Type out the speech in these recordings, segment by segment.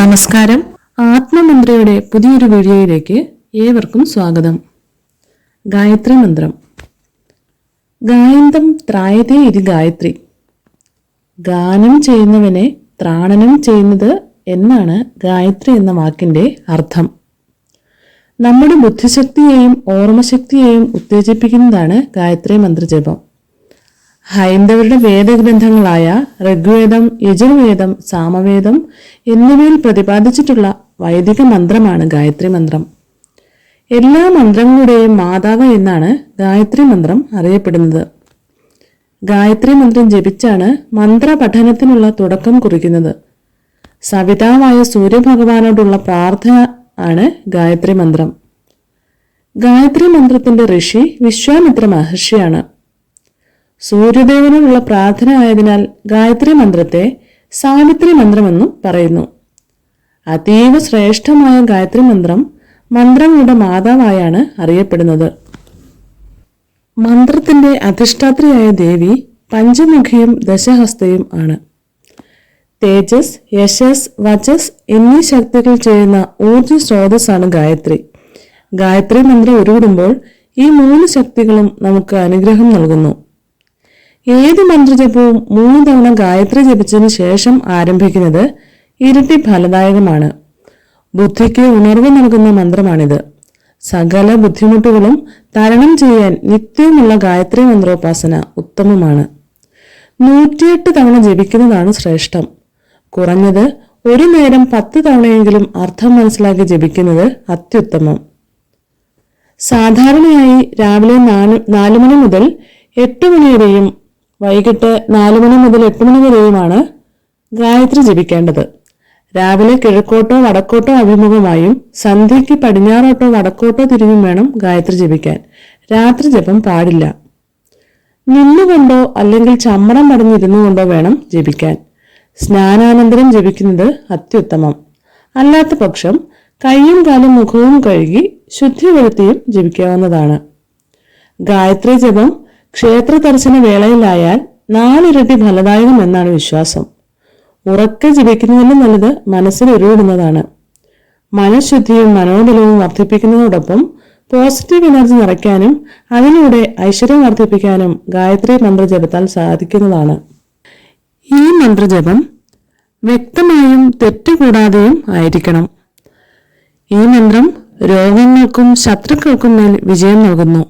നമസ്കാരം. ആത്മമന്ത്രയുടെ പുതിയൊരു വീഡിയോയിലേക്ക് ഏവർക്കും സ്വാഗതം. ഗായത്രി മന്ത്രം. ഗായന്തം ത്രായതേ ഇത് ഗായത്രി. ഗാനം ചെയ്യുന്നവനെ ത്രാണനം ചെയ്യുന്നത് എന്നാണ് ഗായത്രി എന്ന വാക്കിന്റെ അർത്ഥം. നമ്മുടെ ബുദ്ധിശക്തിയെയും ഓർമ്മശക്തിയെയും ഉത്തേജിപ്പിക്കുന്നതാണ് ഗായത്രി മന്ത്രജപം. ഹൈന്ദവരുടെ വേദഗ്രന്ഥങ്ങളായ ഋഗ്വേദം യജുർവേദം സാമവേദം എന്നിവയിൽ പ്രതിപാദിച്ചിട്ടുള്ള വൈദിക മന്ത്രമാണ് ഗായത്രി മന്ത്രം. എല്ലാ മന്ത്രങ്ങളുടെയും മാതാവ് എന്നാണ് ഗായത്രി മന്ത്രം അറിയപ്പെടുന്നത്. ഗായത്രി മന്ത്രം ജപിച്ചാണ് മന്ത്രപഠനത്തിനുള്ള തുടക്കം കുറിക്കുന്നത്. സവിതാവായ സൂര്യഭഗവാനോടുള്ള പ്രാർത്ഥന ആണ് ഗായത്രി മന്ത്രം. ഗായത്രി മന്ത്രത്തിന്റെ ഋഷി വിശ്വാമിത്ര മഹർഷിയാണ്. സൂര്യദേവനോടുള്ള പ്രാർത്ഥന ആയതിനാൽ ഗായത്രി മന്ത്രത്തെ സാവിത്രി മന്ത്രമെന്നും പറയുന്നു. അതീവ ശ്രേഷ്ഠമായ ഗായത്രി മന്ത്രം മന്ത്രങ്ങളുടെ മാതാവായാണ് അറിയപ്പെടുന്നത്. മന്ത്രത്തിന്റെ അധിഷ്ഠാത്രിയായ ദേവി പഞ്ചമുഖിയും ദശഹസ്തയും ആണ്. തേജസ് യശസ് വചസ് എന്നീ ശക്തികൾ ചെയ്യുന്ന ഊർജ സ്രോതസ്സാണ് ഗായത്രി. ഗായത്രി മന്ത്രം ഉരുവിടുമ്പോൾ ഈ മൂന്ന് ശക്തികളും നമുക്ക് അനുഗ്രഹം നൽകുന്നു. ഏത് മന്ത്രജപവും മൂന്ന് തവണ ഗായത്രി ജപിച്ചതിന് ശേഷം ആരംഭിക്കുന്നത് ഇരട്ടി ഫലദായകമാണ്. ബുദ്ധിക്ക് ഉണർവ് നൽകുന്ന മന്ത്രമാണിത്. സകല ബുദ്ധിമുട്ടുകളും തരണം ചെയ്യാൻ നിത്യമുള്ള ഗായത്രി മന്ത്രോപാസന ഉത്തമമാണ്. നൂറ്റിയെട്ട് തവണ ജപിക്കുന്നതാണ് ശ്രേഷ്ഠം. കുറഞ്ഞത് ഒരു നേരം പത്ത് തവണയെങ്കിലും അർത്ഥം മനസ്സിലാക്കി ജപിക്കുന്നത് അത്യുത്തമം. സാധാരണയായി രാവിലെ നാല് നാല് മണി മുതൽ എട്ട് മണി വരെയും വൈകിട്ട് നാല് മണി മുതൽ എട്ട് മണി വരെയുമാണ് ഗായത്രി ജപിക്കേണ്ടത്. രാവിലെ കിഴക്കോട്ടോ വടക്കോട്ടോ അഭിമുഖമായും സന്ധ്യയ്ക്ക് പടിഞ്ഞാറോട്ടോ വടക്കോട്ടോ തിരിഞ്ഞും വേണം ഗായത്രി ജപിക്കാൻ. രാത്രി ജപം പാടില്ല. നിന്നുകൊണ്ടോ അല്ലെങ്കിൽ ചമ്മടം പടഞ്ഞിരുന്നു കൊണ്ടോ വേണം ജപിക്കാൻ. സ്നാനാനന്തരം ജപിക്കുന്നത് അത്യുത്തമം. അല്ലാത്ത പക്ഷം കൈയും കാലും മുഖവും കഴുകി ശുദ്ധി വരുത്തിയും ജപിക്കാവുന്നതാണ്. ഗായത്രി ജപം ക്ഷേത്ര ദർശന വേളയിലായാൽ നാലിരട്ടി ഫലദായകം എന്നാണ് വിശ്വാസം. ഉറക്കെ ജീവിക്കുന്നതിന് നല്ലത് മനസ്സിൽ ഉരുവിടുന്നതാണ്. മനഃശുദ്ധിയും മനോബലവും വർദ്ധിപ്പിക്കുന്നതോടൊപ്പം പോസിറ്റീവ് എനർജി നിറയ്ക്കാനും അതിലൂടെ ഐശ്വര്യം വർദ്ധിപ്പിക്കാനും ഗായത്രി മന്ത്രജപത്താൽ സാധിക്കുന്നതാണ്. ഈ മന്ത്രജപം വ്യക്തമായും തെറ്റുകൂടാതെയും ആയിരിക്കണം. ഈ മന്ത്രം രോഗങ്ങൾക്കും ശത്രുക്കൾക്കും മേൽ വിജയം നൽകുന്നു.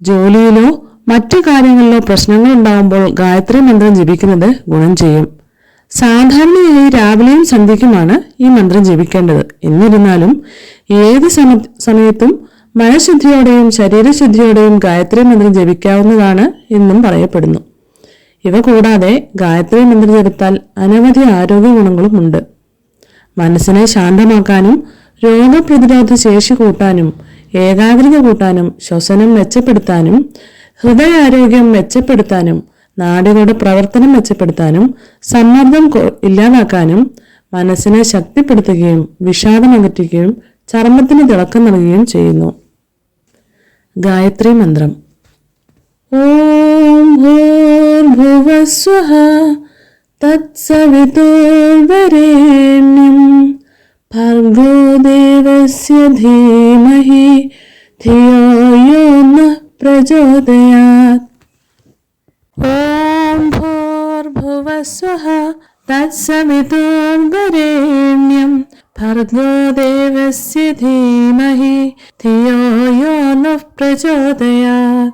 ജോലിയിലോ മറ്റു കാര്യങ്ങളിലോ പ്രശ്നങ്ങൾ ഉണ്ടാകുമ്പോൾ ഗായത്രി മന്ത്രം ജപിക്കുന്നത് ഗുണം ചെയ്യും. സാധാരണയായി രാവിലെയും സന്ധ്യയ്ക്കുമാണ് ഈ മന്ത്രം ജപിക്കേണ്ടത്. എന്നിരുന്നാലും ഏത് സമ സമയത്തും മനഃശുദ്ധിയോടെയും ശരീരശുദ്ധിയോടെയും ഗായത്രി മന്ത്രം ജപിക്കാവുന്നതാണ് എന്നും പറയപ്പെടുന്നു. ഇവ കൂടാതെ ഗായത്രി മന്ത്രം ജപിത്താൽ അനവധി ആരോഗ്യ ഗുണങ്ങളും ഉണ്ട്. മനസ്സിനെ ശാന്തമാക്കാനും രോഗപ്രതിരോധ ശേഷി കൂട്ടാനും ഏകാഗ്രത കൂട്ടാനും ശ്വസനം മെച്ചപ്പെടുത്താനും ഹൃദയാരോഗ്യം മെച്ചപ്പെടുത്താനും നാടുകളുടെ പ്രവർത്തനം മെച്ചപ്പെടുത്താനും സമ്മർദ്ദം ഇല്ലാതാക്കാനും മനസ്സിനെ ശക്തിപ്പെടുത്തുകയും വിഷാദം അകറ്റുകയും ചർമ്മത്തിന് തിളക്കം നൽകുകയും ചെയ്യുന്നു. ഗായത്രി മന്ത്രം. ഓം ഭൂർഭുവസ്വഹ തത്സവിതോർവരേണ്യം ഭർഗോ ധീമഹി ധിയോ യോ ന പ്രചോദയാത് ഓം ഭൂർഭുവസ്വഹ തത്സവിതോർവരേണ്യം ഭർഗോ ദേവസ്യ ധീമഹി ധിയോ യോ ന പ്രചോദയാത്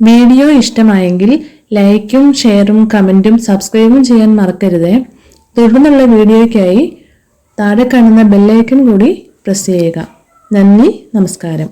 വീഡിയോ ഇഷ്ടമായെങ്കിൽ ലൈക്കും ഷെയറും കമന്റും സബ്സ്ക്രൈബും ചെയ്യാൻ മറക്കരുത്. തുടർന്നുള്ള വീഡിയോയ്ക്കായി താഴെ കാണുന്ന ബെല്ലൈക്കൺ കൂടി പ്രസ് ചെയ്യുക. നന്ദി നമസ്കാരം.